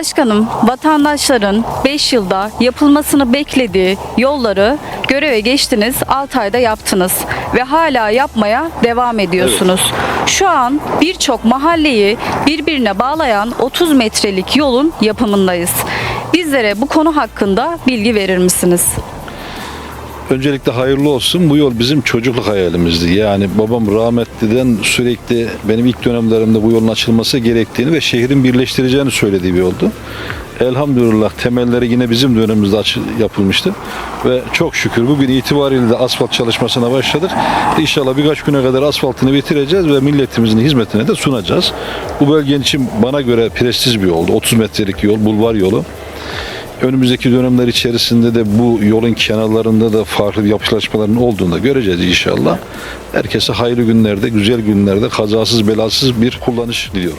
Başkanım, vatandaşların 5 yılda yapılmasını beklediği yolları göreve geçtiniz, 6 ayda yaptınız ve hala yapmaya devam ediyorsunuz. Şu an birçok mahalleyi birbirine bağlayan 30 metrelik yolun yapımındayız. Bizlere bu konu hakkında bilgi verir misiniz? Öncelikle hayırlı olsun. Bu yol bizim çocukluk hayalimizdi. Yani babam rahmetliden sürekli benim ilk dönemlerimde bu yolun açılması gerektiğini ve şehrin birleştireceğini söylediği bir yoldu. Elhamdülillah temelleri yine bizim dönemimizde yapılmıştı. Ve çok şükür bugün itibariyle de asfalt çalışmasına başladık. İnşallah birkaç güne kadar asfaltını bitireceğiz ve milletimizin hizmetine de sunacağız. Bu bölgenin için bana göre prestij bir yoldu. 30 metrelik yol, bulvar yolu. Önümüzdeki dönemler içerisinde de bu yolun kenarlarında da farklı yapılaşmaların olduğunu da göreceğiz inşallah. Herkese hayırlı günlerde, güzel günlerde kazasız belasız bir kullanış diliyorum.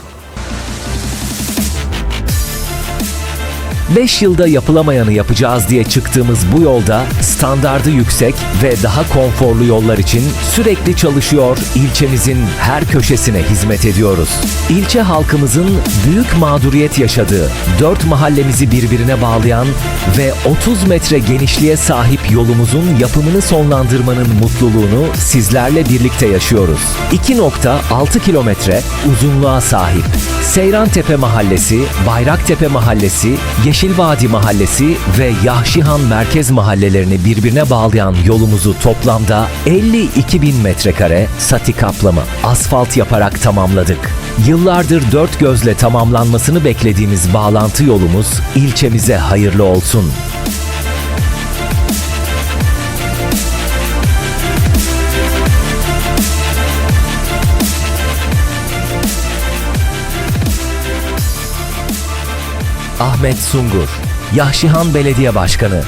5 yılda yapılamayanı yapacağız diye çıktığımız bu yolda standardı yüksek ve daha konforlu yollar için sürekli çalışıyor, ilçemizin her köşesine hizmet ediyoruz. İlçe halkımızın büyük mağduriyet yaşadığı, 4 mahallemizi birbirine bağlayan ve 30 metre genişliğe sahip yolumuzun yapımını sonlandırmanın mutluluğunu sizlerle birlikte yaşıyoruz. 2.6 kilometre uzunluğa sahip. Seyrantepe Mahallesi, Bayraktepe Mahallesi, Yeşilvadi Mahallesi ve Yahşihan Merkez mahallelerini birbirine bağlayan yolumuzu toplamda 52 bin metrekare sati kaplama, asfalt yaparak tamamladık. Yıllardır dört gözle tamamlanmasını beklediğimiz bağlantı yolumuz ilçemize hayırlı olsun. Ahmet Sungur, Yahşihan Belediye Başkanı,